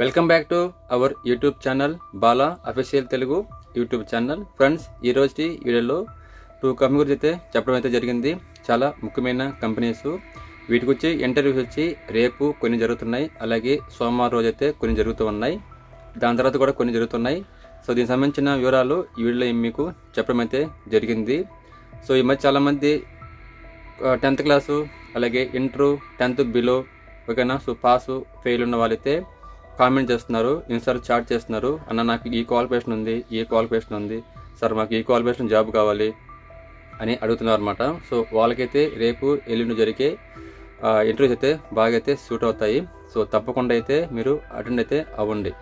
Welcome back to our YouTube channel Bala official Telugu YouTube channel. Friends ఈ రోజు వీడియోలో two company గురించి అయితే చెప్పడం అయితే జరిగింది. చాలా ముఖ్యమైన కంపెనీస్. వీటికి వచ్చి ఇంటర్వ్యూస్ వచ్చి రేపు కొన్ని జరుగుతున్నాయి. అలాగే సోమవారం రోజు అయితే కొన్ని జరుగుతూ ఉన్నాయి. దాని తర్వాత కూడా కొన్ని జరుగుతున్నాయి. సో దీనికి సంబంధించిన వివరాలు ఈ వీడియోలో మీకు చెప్పడం అయితే జరిగింది. సో ఈ మధ్య చాలామంది టెన్త్ క్లాసు అలాగే ఇంటర్ టెన్త్ బిలో ఓకేనా? సో పాసు ఫెయిల్ ఉన్న వాళ్ళైతే కామెంట్ చేస్తున్నారు ఇన్సార్ చాట్ చేస్తున్నారు. అన్న నాకు ఈ క్వాలిఫికేషన్ ఉంది ఈ క్వాలిఫికేషన్ ఉంది. సార్ మాకు ఈ క్వాలిఫికేషన్ జాబ్ కావాలి అని అడుగుతున్నారు అనమాట సో వాళ్ళకైతే రేపు ఎల్లుండి జరిగే ఇంటర్వ్యూస్ అయితే బాగా అయితే సూట్ అవుతాయి. సో తప్పకుండా అయితే మీరు అటెండ్ అయితే అవ్వండి.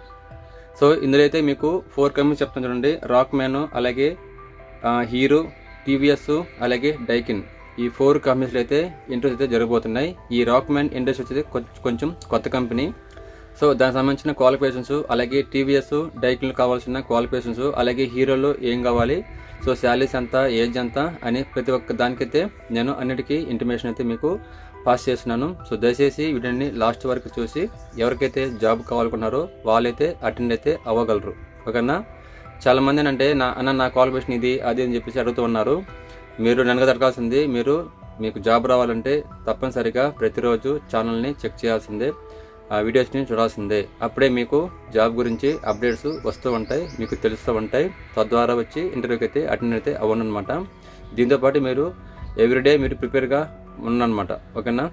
సో ఇందులో అయితే మీకు ఫోర్ కంపెనీస్ చెప్తాను చూడండి. రాక్ మ్యాన్ అలాగే హీరో టీవీఎస్ అలాగే డైకిన్ ఈ ఫోర్ కంపెనీస్లో అయితే ఇంటర్వ్యూస్ అయితే జరగబోతున్నాయి. ఈ రాక్ మ్యాన్ ఇండస్ట్రీ వచ్చేది కొంచెం కొత్త కంపెనీ సో దానికి సంబంధించిన క్వాలిఫికేషన్స్ అలాగే టీవీఎస్ డైకిన్లు కావాల్సిన క్వాలిఫికేషన్స్ అలాగే హీరోలో ఏం కావాలి సో శాలరీస్ ఎంత ఏజ్ ఎంత అని ప్రతి ఒక్క దానికైతే నేను అన్నిటికీ ఇంటిమేషన్ అయితే మీకు పాస్ చేస్తున్నాను. సో దయచేసి వీటిని లాస్ట్ వరకు చూసి ఎవరికైతే జాబ్ కావాలనుకున్నారో వాళ్ళైతే అటెండ్ అయితే అవ్వగలరు. ఓకేనా? చాలామంది అంటే నా అన్న నా క్వాలిఫికేషన్ ఇది అది అని చెప్పేసి అడుగుతూ ఉన్నారు. మీరు నన్ను దొరకాల్సింది మీరు మీకు జాబ్ రావాలంటే తప్పనిసరిగా ప్రతిరోజు ఛానల్ని చెక్ చేయాల్సిందే. ఆ వీడియోస్ని చూడాల్సిందే. అప్పుడే మీకు జాబ్ గురించి అప్డేట్స్ వస్తూ ఉంటాయి మీకు తెలుస్తూ ఉంటాయి. తద్వారా వచ్చి ఇంటర్వ్యూకి అయితే అటెండ్ అయితే అవ్వను అనమాట దీంతోపాటు మీరు ఎవ్రీడే మీరు ప్రిపేర్గా ఉన్నమాట ఓకేనా?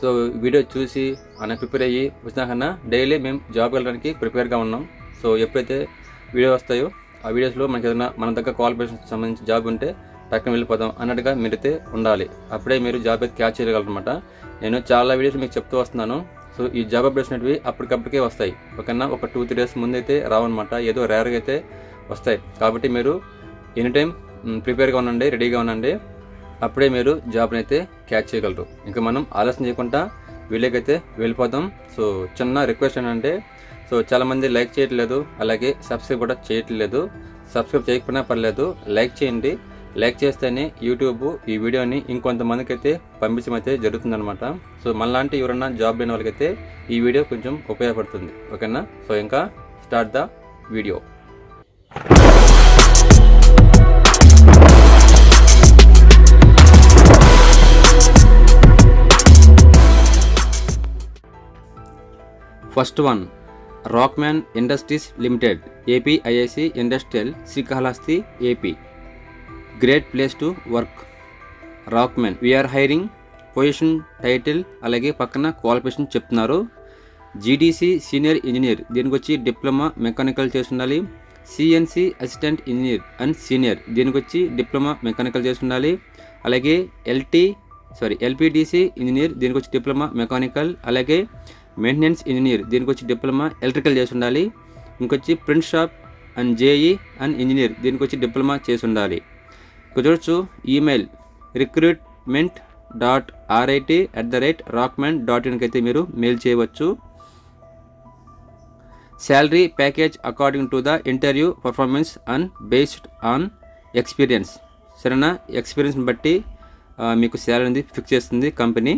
సో వీడియో చూసి అన్న ప్రిపేర్ అయ్యి వచ్చినా కన్నా డైలీ మేము జాబ్ వెళ్ళడానికి ప్రిపేర్గా ఉన్నాం. సో ఎప్పుడైతే వీడియో వస్తాయో ఆ వీడియోస్లో మనకి ఏదైనా మన దగ్గర క్వాలిఫికేషన్ సంబంధించి జాబ్ ఉంటే పక్కన వెళ్ళిపోదాం అన్నట్టుగా మీరైతే ఉండాలి. అప్పుడే మీరు జాబ్ అయితే క్యాచ్ చేయగలరమాట నేను చాలా వీడియోస్ మీకు చెప్తూ వస్తున్నాను. సో ఈ జాబ్ అప్డేట్స్ అనేవి అప్పటికప్పటికే వస్తాయి. ఓకేనా? ఒక టూ త్రీ డేస్ ముందైతే రావన్నమాట. ఏదో రేర్గా అయితే వస్తాయి. కాబట్టి మీరు ఎనీ టైం ప్రిపేర్గా ఉండండి రెడీగా ఉండండి. అప్పుడే మీరు జాబ్ని అయితే క్యాచ్ చేయగలరు. ఇంకా మనం ఆలస్యం చేయకుండా వీళ్ళకైతే వెళ్ళిపోతాం సో చిన్న రిక్వెస్ట్ ఏంటంటే సో చాలామంది లైక్ చేయట్లేదు. అలాగే సబ్స్క్రైబ్ కూడా చేయట్లేదు. సబ్స్క్రైబ్ చేయకపోయినా పర్లేదు. లైక్ చేయండి. లైక్ చేస్తేనే యూట్యూబ్ ఈ వీడియోని ఇంకొంతమందికి అయితే పంపించమైతే అయితే సో మనలాంటి ఎవరన్నా జాబ్ లేని వాళ్ళకైతే ఈ వీడియో కొంచెం ఉపయోగపడుతుంది. ఓకేనా? సో ఇంకా start the video. First one Rockman Industries Limited APIIC industrial Srikalahasti AP. Great place to work. Rockman we're hiring position title అలాగే పక్కన క్వాలిఫికేషన్ చెప్తున్నారు. జీడీసీ సీనియర్ ఇంజనీర్ దీనికి వచ్చి డిప్లొమా మెకానికల్ చేసి ఉండాలి CNC assistant engineer and senior దీనికి వచ్చి diploma mechanical చేసిండాలి అలాగే ఎల్టీ సారీ ఎల్పిడిసి ఇంజనీర్ దీనికి వచ్చి డిప్లొమా మెకానికల్ అలాగే మెయింటెనెన్స్ ఇంజనీర్ దీనికి వచ్చి డిప్లొమా ఎలక్ట్రికల్ చేసి ఉండాలి ఇంకొచ్చి print shop and JE and engineer దీనికి వచ్చి డిప్లొమా చేసి ఉండాలి ఇక్కడ చూడొచ్చు email recruitment dot RIT at the rate Rockman dot ఇన్కి అయితే మీరు మెయిల్ చేయవచ్చు. Salary package according to the interview performance and based on experience సరేనా? ఎక్స్పీరియన్స్ని బట్టి మీకు శాలరీ అనేది ఫిక్స్ చేస్తుంది కంపెనీ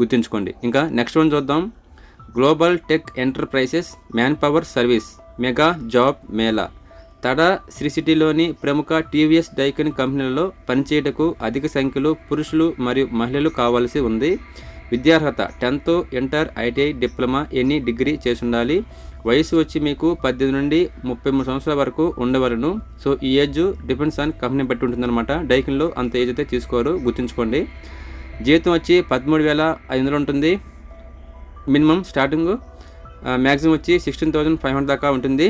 గుర్తుంచుకోండి. ఇంకా నెక్స్ట్ వన్ చూద్దాం. Global Tech Enterprises manpower service mega job mela Tada Sri సిటీలోని ప్రముఖ టీవీఎస్ డైకన్ కంపెనీలలో పనిచేయటకు అధిక సంఖ్యలో పురుషులు మరియు మహిళలు కావాల్సి ఉంది. విద్యార్హత tenth inter ITI diploma any degree చేసి ఉండాలి వయసు వచ్చి మీకు పద్దెనిమిది నుండి ముప్పై మూడు సంవత్సరాల వరకు ఉండవలను. సో ఈ ఏజ్ డిపెండ్స్ ఆన్ కంపెనీ బట్టి ఉంటుందన్నమాట. డైకిన్లో అంత ఏజ్ అయితే తీసుకోరు గుర్తుంచుకోండి. జీతం వచ్చి పదమూడు వేల ఐదు వందలు ఉంటుంది. మినిమం స్టార్టింగ్ మ్యాక్సిమం వచ్చి సిక్స్టీన్ థౌజండ్ ఫైవ్ హండ్రెడ్ దాకా ఉంటుంది.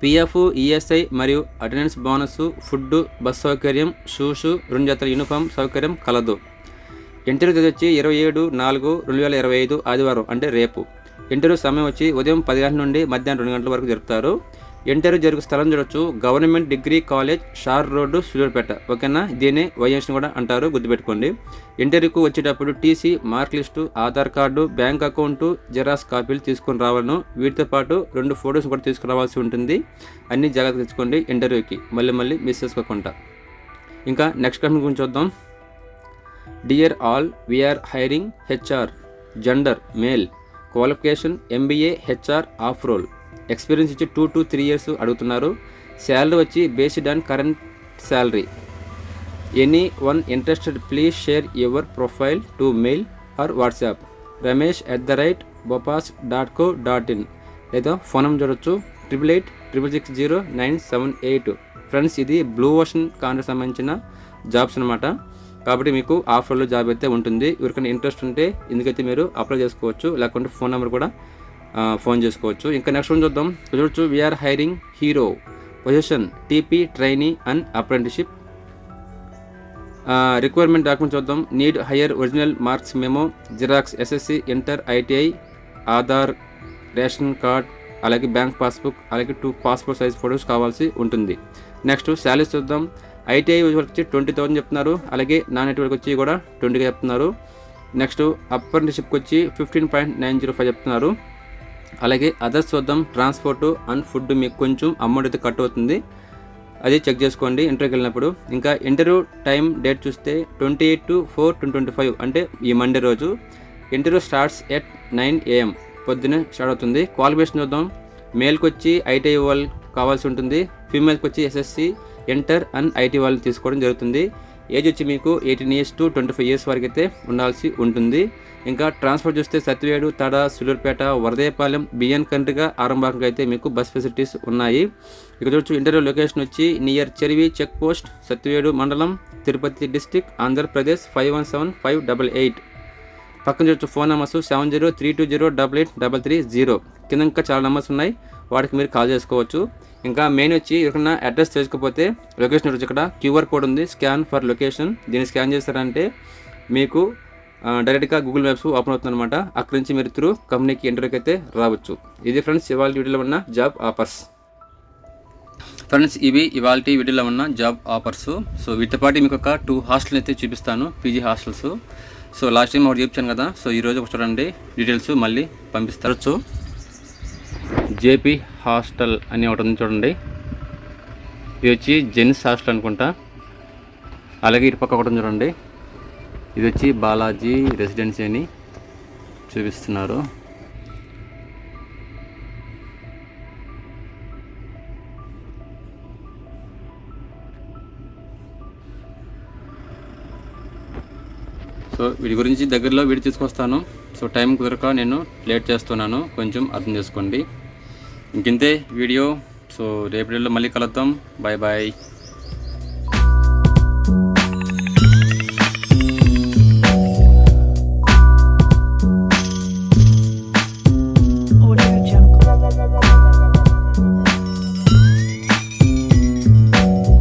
పిఎఫ్ ఈఎస్ఐ మరియు అటెండెన్స్ బోనస్ ఫుడ్ బస్ సౌకర్యం షూస్ రెండు జతల యూనిఫామ్ సౌకర్యం కలదు. ఇంటర్వ్యూ తేదీ వచ్చి ఇరవై ఏడు నాలుగు రెండు వేల ఇరవై ఐదు ఆదివారం అంటే రేపు. ఇంటర్వ్యూ సమయం వచ్చి ఉదయం పది గంటల నుండి మధ్యాహ్నం రెండు గంటల వరకు జరుపుతారు. ఇంటర్వ్యూ జరుగు స్థలం చూడొచ్చు. Government degree college SHAR road Suryapeta. ఓకేనా? దీన్ని వైఎస్ కూడా అంటారు గుర్తుపెట్టుకోండి. ఇంటర్వ్యూకు వచ్చేటప్పుడు TC mark list Aadhaar card bank account xerox కాపీలు తీసుకుని రావాలను. వీటితో పాటు రెండు ఫొటోస్ కూడా తీసుకురావాల్సి ఉంటుంది. అన్ని జాగ్రత్త తెచ్చుకోండి ఇంటర్వ్యూకి. మళ్ళీ మళ్ళీ మిస్ చేసుకోకుండా. ఇంకా నెక్స్ట్ క్వశ్చన్ గురించి చూద్దాం. Dear all we're hiring HR gender male. Qualification MBA HR off roll. Experience ఇచ్చి టూ టు త్రీ ఇయర్స్ అడుగుతున్నారు. శాలరీ వచ్చి based on current salary. Anyone interested please share your profile to mail or WhatsApp. Ramesh at the rate bopas dot co dot in. లేదా phone number చూడొచ్చు. Triple eight triple six zero nine seven eight. Friends ఇది blue ocean contract సంబంధించిన jobs అనమాట కాబట్టి మీకు ఆఫర్లో job అయితే ఉంటుంది. ఎవరికైనా ఇంట్రెస్ట్ ఉంటే ఇందుకైతే మీరు అప్లై చేసుకోవచ్చు లేకుంటే ఫోన్ నెంబర్ కూడా ఫోన్ చేసుకోవచ్చు. ఇంకా నెక్స్ట్ వన్ చూద్దాం. ఇక్కడ చూడొచ్చు we're hiring Hero position TP trainee and apprenticeship requirement document చూద్దాం. Need higher original marks memo xerox SSC inter ITI Aadhaar ration card అలాగే బ్యాంక్ పాస్బుక్ అలాగే టూ పాస్పోర్ట్ సైజ్ ఫొటోస్ కావాల్సి ఉంటుంది. నెక్స్ట్ శాలరీస్ చూద్దాం. ITI వచ్చి twenty thousand చెప్తున్నారు. అలాగే non IT వచ్చి కూడా ట్వంటీగా చెప్తున్నారు. నెక్స్ట్ అప్రెంటిషిప్కి వచ్చి fifteen point nine zero five చెప్తున్నారు. అలాగే అదర్స్ చూద్దాం ట్రాన్స్పోర్ట్ అండ్ ఫుడ్ మీకు కొంచెం అమౌంట్ అయితే కట్ అవుతుంది. అది చెక్ చేసుకోండి ఇంటర్వ్యూకి వెళ్ళినప్పుడు. ఇంకా ఇంటర్వ్యూ టైం డేట్ చూస్తే twenty eight two four twenty twenty five అంటే ఈ మండే రోజు. Interview starts at nine AM పొద్దున స్టార్ట్ అవుతుంది. క్వాలిఫికేషన్ చూద్దాం. మేల్కి వచ్చి ఐటీఐ వాళ్ళు కావాల్సి ఉంటుంది. ఫీమేల్కి వచ్చి ఎస్ఎస్సి ఇంటర్ అండ్ ఐటీ వాళ్ళు తీసుకోవడం జరుగుతుంది. ఏజ్ వచ్చి మీకు eighteen years to twenty five years వరకు అయితే ఉండాల్సి ఉంటుంది. ఇంకా ట్రాన్స్ఫర్ చూస్తే సత్యవేడు తడ సులూర్పేట వరదేపాలెం బిఎన్ కంట్రీగా ఆరంభంగా అయితే మీకు బస్ ఫెసిలిటీస్ ఉన్నాయి. ఇక చూడొచ్చు ఇంటర్వ్యూ లొకేషన్ వచ్చి near Cherivi check post Satyavedu మండలం Tirupati district Andhra Pradesh five one seven five double eight పక్కన చూడొచ్చు phone numbers seven zero three two zero double eight double three zero కింద ఇంకా చాలా నెంబర్స్ ఉన్నాయి. వాటికి మీరు కాల్ చేసుకోవచ్చు. ఇంకా మెయిన్ వచ్చి ఎక్కడన్నా అడ్రస్ తెలుసుకోకపోతే లొకేషన్ వచ్చి ఇక్కడ క్యూఆర్ కోడ్ ఉంది. స్కాన్ ఫర్ లొకేషన్ దీన్ని స్కాన్ చేస్తారంటే మీకు డైరెక్ట్గా గూగుల్ మ్యాప్స్ ఓపెన్ అవుతుంది అనమాట అక్కడి నుంచి మీరు త్రూ కంపెనీకి ఇంటర్వ్యూకి అయితే రావచ్చు. ఇది ఫ్రెండ్స్ ఇవాళ వీడియోలో ఉన్న జాబ్ ఆఫర్స్ ఫ్రెండ్స్ ఇవి ఇవాళ వీడియోలో ఉన్న జాబ్ ఆఫర్స్ సో వీటితో పాటు మీకు ఒక టూ హాస్టల్ అయితే చూపిస్తాను. PG hostels so last time ఒకటి చూపించాను కదా. సో ఈరోజు ఒక చూడండి. డీటెయిల్స్ మళ్ళీ పంపిస్తారు. జేపీ హాస్టల్ అని ఒకటి ఉంది చూడండి. ఇది వచ్చి జెన్స్ హాస్టల్ అనుకుంటా. అలాగే ఇటు పక్క ఒకటి ఉంది చూడండి. ఇది వచ్చి బాలాజీ రెసిడెన్సీ అని చూపిస్తున్నారు. సో వీటి గురించి దగ్గరలో వీడియో తీసుకొస్తాను. సో టైం కుదరక నేను లేట్ చేస్తున్నాను. కొంచెం అర్థం చేసుకోండి. ఇంకింతే వీడియో. సో రేపు మళ్ళీ కలుద్దాం. Bye bye